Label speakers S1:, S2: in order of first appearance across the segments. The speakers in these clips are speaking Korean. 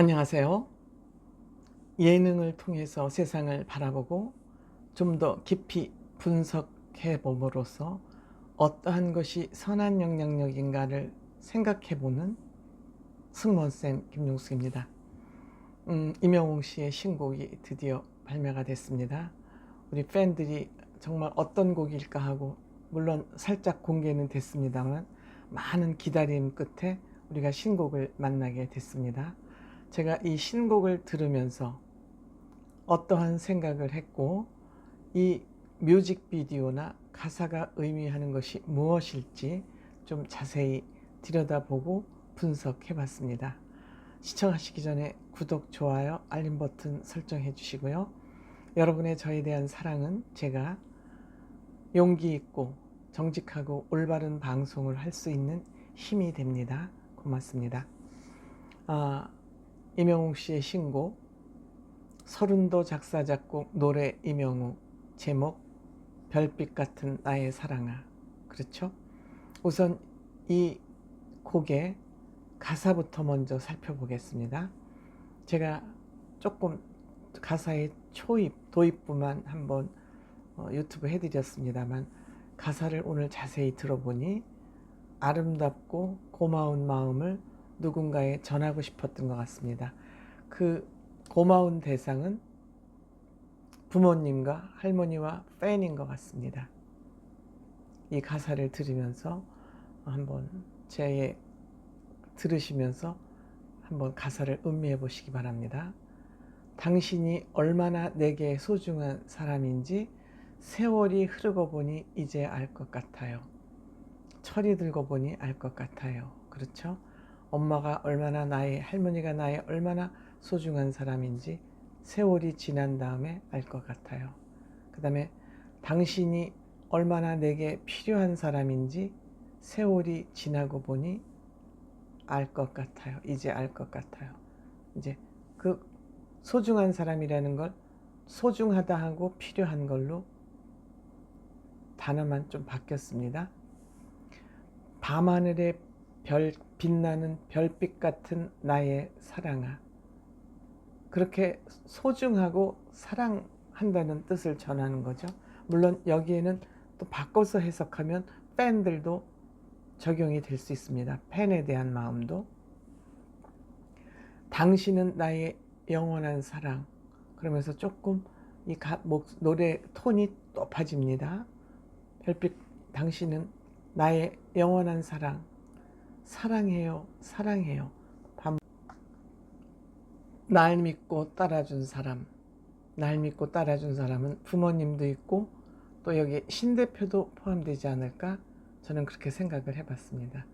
S1: 안녕하세요. 예능을 통해서 세상을 바라보고 좀 더 깊이 분석해 봄으로써 어떠한 것이 선한 영향력인가를 생각해 보는 승무원쌤 김용숙입니다. 음, 임영웅 씨의 신곡이 드디어 발매가 됐습니다. 우리 팬들이 정말 어떤 곡일까 하고 물론 살짝 공개는 됐습니다만 많은 기다림 끝에 우리가 신곡을 만나게 됐습니다. 제가 이 신곡을 들으면서 어떠한 생각을 했고 이 뮤직비디오나 가사가 의미하는 것이 무엇일지 좀 자세히 들여다보고 분석해 봤습니다. 시청하시기 전에 구독, 좋아요, 알림 버튼 설정해 주시고요. 여러분의 저에 대한 사랑은 제가 용기 있고 정직하고 올바른 방송을 할 수 있는 힘이 됩니다. 고맙습니다. 아, 임영웅 씨의 신곡 서른도 작사 작곡 노래 임영웅 제목 별빛 같은 나의 사랑아 그렇죠? 우선 이 곡의 가사부터 먼저 살펴보겠습니다. 제가 조금 가사의 초입 도입부만 한번 어, 유튜브 해드렸습니다만 가사를 오늘 자세히 들어보니 아름답고 고마운 마음을 누군가에 전하고 싶었던 것 같습니다. 그 고마운 대상은 부모님과 할머니와 팬인 것 같습니다. 이 가사를 들으면서 한번 제 들으시면서 한번 가사를 음미해 보시기 바랍니다. 당신이 얼마나 내게 소중한 사람인지 세월이 흐르고 보니 이제 알 것 같아요. 철이 들고 보니 알 것 같아요. 그렇죠? 엄마가 얼마나 나의 할머니가 나의 얼마나 소중한 사람인지 세월이 지난 다음에 알 것 같아요. 그 다음에 당신이 얼마나 내게 필요한 사람인지 세월이 지나고 보니 알 것 같아요. 이제 알 것 같아요. 이제 그 소중한 사람이라는 걸 소중하다 하고 필요한 걸로 단어만 좀 바뀌었습니다. 밤하늘에 별 빛나는 별빛 같은 나의 사랑아. 그렇게 소중하고 사랑한다는 뜻을 전하는 거죠. 물론 여기에는 또 바꿔서 해석하면 팬들도 적용이 될 수 있습니다. 팬에 대한 마음도. 당신은 나의 영원한 사랑. 그러면서 조금 이 가, 목, 노래 톤이 높아집니다. 별빛, 당신은 나의 영원한 사랑. 사랑해요, 사랑해요. 반... 날 믿고 따라준 사람. 날 믿고 따라준 사람은 부모님도 있고 또 여기 신 대표도 포함되지 않을까 저는 그렇게 생각을 해봤습니다.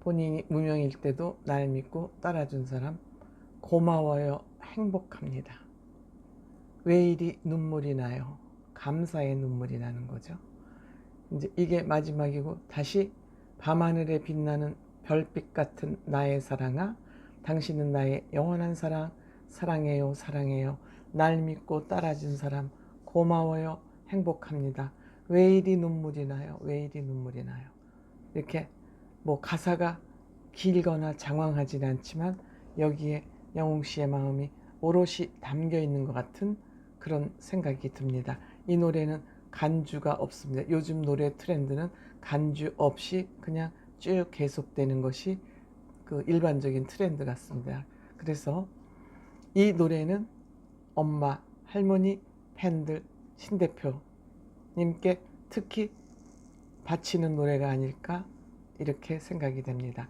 S1: 본인이 무명일 때도 날 믿고 따라준 사람 고마워요 행복합니다. 왜 이리 눈물이 나요? 감사의 눈물이 나는 거죠. 이제 이게 마지막이고 다시 밤하늘에 빛나는 별빛 같은 나의 사랑아 당신은 나의 영원한 사랑 사랑해요 사랑해요. 날 믿고 따라준 사람 고마워요 행복합니다. 왜 이리 눈물이 나요? 왜 이리 눈물이 나요? 이렇게 뭐 가사가 길거나 장황하진 않지만 여기에 영웅 씨의 마음이 오롯이 담겨 있는 것 같은 그런 생각이 듭니다. 이 노래는 간주가 없습니다. 요즘 노래 트렌드는 간주 없이 그냥 쭉 계속되는 것이 그 일반적인 트렌드 같습니다. 그래서 이 노래는 엄마, 할머니, 팬들, 신 대표님께 특히 바치는 노래가 아닐까 이렇게 생각이 됩니다.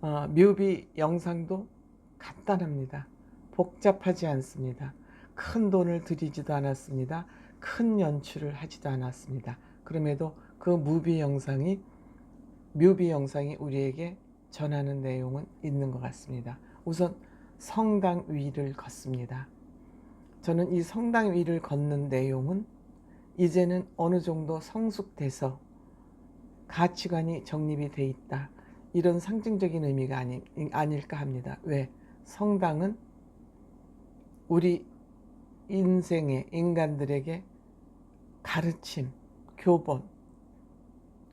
S1: 어, 뮤비 영상도 간단합니다. 복잡하지 않습니다. 큰 돈을 들이지도 않았습니다. 큰 연출을 하지도 않았습니다. 그럼에도 그 무비 영상이 뮤비 영상이 우리에게 전하는 내용은 있는 것 같습니다. 우선 성당 위를 걷습니다. 저는 이 성당 위를 걷는 내용은 이제는 어느 정도 성숙돼서 가치관이 정립이 돼 있다. 이런 상징적인 의미가 아니, 아닐까 합니다. 왜? 성당은 우리 인생의 인간들에게 가르침, 교본,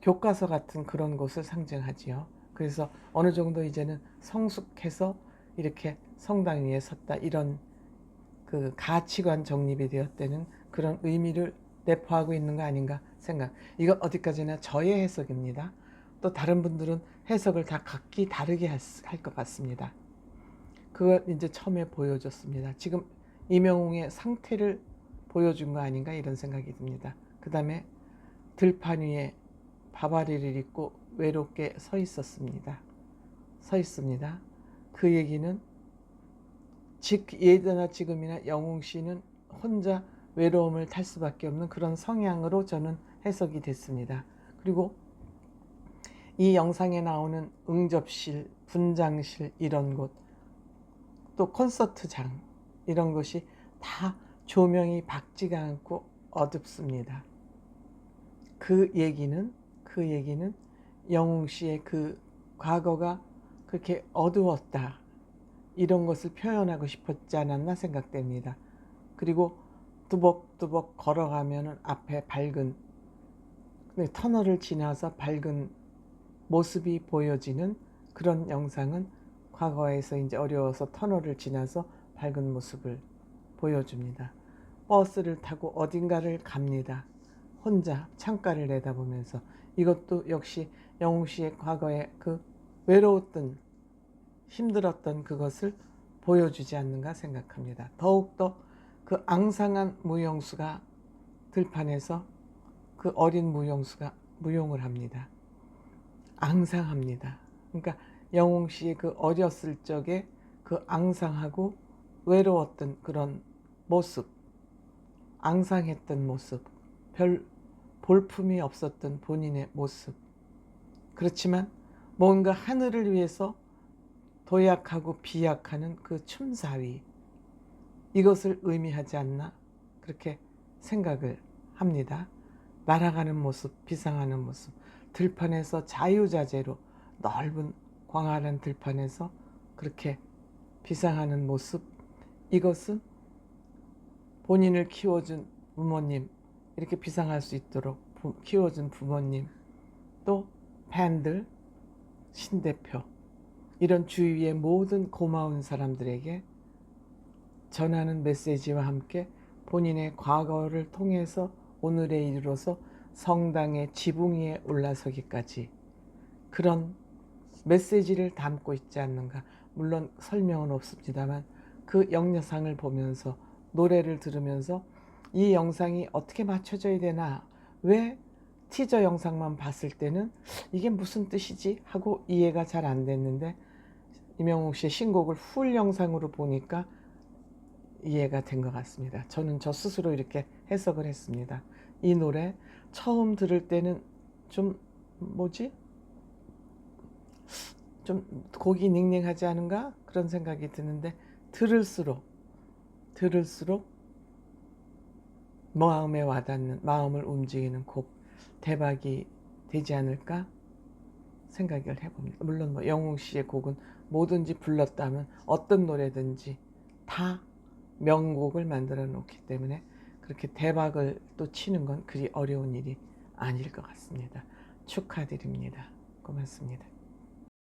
S1: 교과서 같은 그런 곳을 상징하지요. 그래서 어느 정도 이제는 성숙해서 이렇게 성당 위에 섰다 이런 그 가치관 정립이 되었다는 그런 의미를 내포하고 있는 거 아닌가 생각. 이건 어디까지나 저의 해석입니다. 또 다른 분들은 해석을 다 각기 다르게 할 것 같습니다. 그걸 이제 처음에 보여줬습니다. 지금 이명웅의 상태를 보여준 거 아닌가 이런 생각이 듭니다. 그 다음에 들판 위에 바바리를 입고 외롭게 서 있었습니다. 서 있습니다. 그 얘기는 즉 예전이나 지금이나 영웅 씨는 혼자 외로움을 탈 수밖에 없는 그런 성향으로 저는 해석이 됐습니다. 그리고 이 영상에 나오는 응접실, 분장실 이런 곳, 또 콘서트장 이런 곳이 다 조명이 밝지가 않고 어둡습니다. 그 얘기는 그 얘기는 영웅 씨의 그 과거가 그렇게 어두웠다 이런 것을 표현하고 싶었지 않았나 생각됩니다. 그리고 뚜벅뚜벅 걸어가면 앞에 밝은 네, 터널을 지나서 밝은 모습이 보여지는 그런 영상은 과거에서 이제 어려워서 터널을 지나서 밝은 모습을 보여줍니다. 버스를 타고 어딘가를 갑니다. 혼자 창가를 내다보면서 이것도 역시 영웅 씨의 과거의 그 외로웠던 힘들었던 그것을 보여주지 않는가 생각합니다. 더욱더 그 앙상한 무용수가 들판에서 그 어린 무용수가 무용을 합니다. 앙상합니다. 그러니까 영웅 씨의 그 어렸을 적에 그 앙상하고 외로웠던 그런 모습, 앙상했던 모습, 별 볼품이 없었던 본인의 모습. 그렇지만 뭔가 하늘을 위해서 도약하고 비약하는 그 춤사위. 이것을 의미하지 않나 그렇게 생각을 합니다. 날아가는 모습, 비상하는 모습, 들판에서 자유자재로 넓은 광활한 들판에서 그렇게 비상하는 모습, 이것은 본인을 키워준 부모님, 이렇게 비상할 수 있도록 부, 키워준 부모님, 또 팬들, 신대표, 이런 주위의 모든 고마운 사람들에게 전하는 메시지와 함께 본인의 과거를 통해서 오늘에 이르러서 성당의 지붕 위에 올라서기까지 그런 메시지를 담고 있지 않는가. 물론 설명은 없습니다만 그 영상을 보면서 노래를 들으면서 이 영상이 어떻게 맞춰져야 되나 왜 티저 영상만 봤을 때는 이게 무슨 뜻이지 하고 이해가 잘 안 됐는데 이명웅 씨의 신곡을 풀 영상으로 보니까 이해가 된 것 같습니다. 저는 저 스스로 이렇게 해석을 했습니다. 이 노래 처음 들을 때는 좀 뭐지? 좀 곡이 닝닝하지 않은가? 그런 생각이 드는데 들을수록 들을수록 마음에 와닿는 마음을 움직이는 곡 대박이 되지 않을까 생각을 해봅니다. 물론 뭐 영웅 씨의 곡은 뭐든지 불렀다면 어떤 노래든지 다 명곡을 만들어 놓기 때문에 그렇게 대박을 또 치는 건 그리 어려운 일이 아닐 것 같습니다. 축하드립니다. 고맙습니다.